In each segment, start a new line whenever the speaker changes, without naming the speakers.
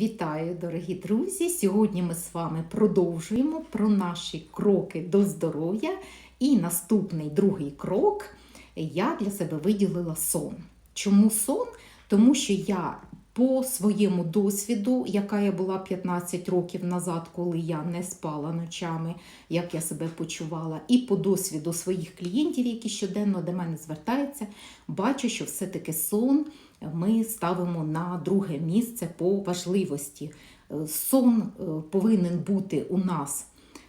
Вітаю, дорогі друзі! Сьогодні ми з вами продовжуємо про наші кроки до здоров'я. І наступний другий крок я для себе виділила сон. Чому сон? Тому що я по своєму досвіду, яка я була 15 років назад, коли я не спала ночами, як я себе почувала, і по досвіду своїх клієнтів, які щоденно до мене звертаються, бачу, що все-таки сон ми ставимо на друге місце по важливості. Сон е, повинен бути у нас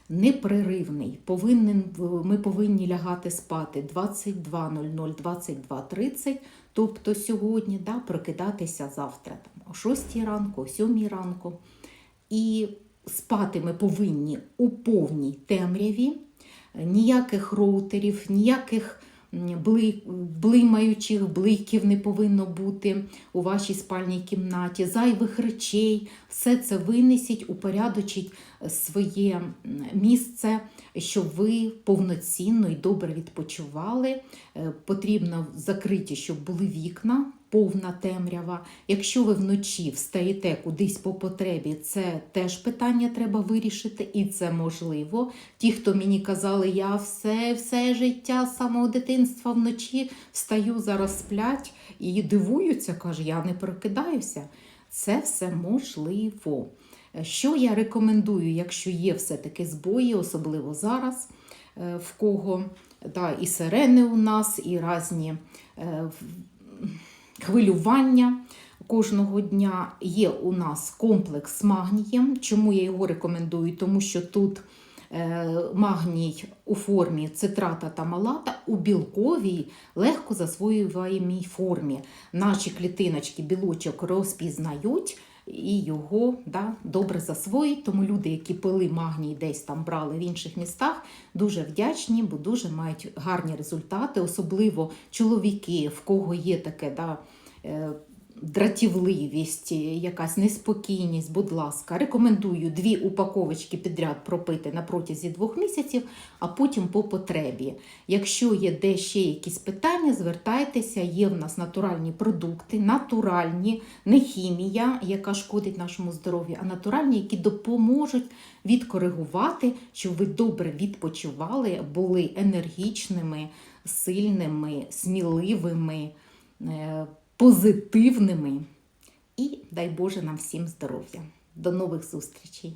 непреривний. Повинен, ми повинні лягати спати 22.00, 22.30, тобто сьогодні, да, прокидатися завтра там, о 6 ранку, о 7 ранку. І спати ми повинні у повній темряві, ніяких роутерів, ніяких блимаючих бликів не повинно бути у вашій спальній кімнаті, зайвих речей. Все це винесіть, упорядочіть своє місце, щоб ви повноцінно і добре відпочивали. Е, Потрібно закриті, щоб були вікна, повна темрява. Якщо ви вночі встаєте кудись по потребі, це теж питання треба вирішити, і це можливо. Ті, хто мені казали, я все, все життя з самого дитинства вночі встаю, зараз сплять і дивуються, каже, я не прокидаюся. Це все можливо. Що я рекомендую, якщо є все-таки збої, особливо зараз, е, в кого да, і сирени у нас, і різні е, хвилювання кожного дня. Є у нас комплекс з магнієм. Чому я його рекомендую? Тому що тут е, магній у формі цитрата та малата у білковій легко засвоюваємій формі. Наші клітиночки білочок розпізнають. І його да, добре засвоїть, тому люди, які пили магній, десь там брали в інших містах, дуже вдячні, бо дуже мають гарні результати, особливо чоловіки, в кого є таке да, е, дратівливість, е, якась неспокійність, будь ласка, рекомендую дві упаковочки підряд пропити на протязі двох місяців, а потім по потребі. Якщо є де ще якісь питання, звертайтеся, є в нас натуральні продукти, натуральні, не хімія, яка шкодить нашому здоров'ю, а натуральні, які допоможуть відкоригувати, щоб ви добре відпочивали, були енергічними, сильними, сміливими. Позитивними. І дай Боже нам всім здоров'я. До нових зустрічей!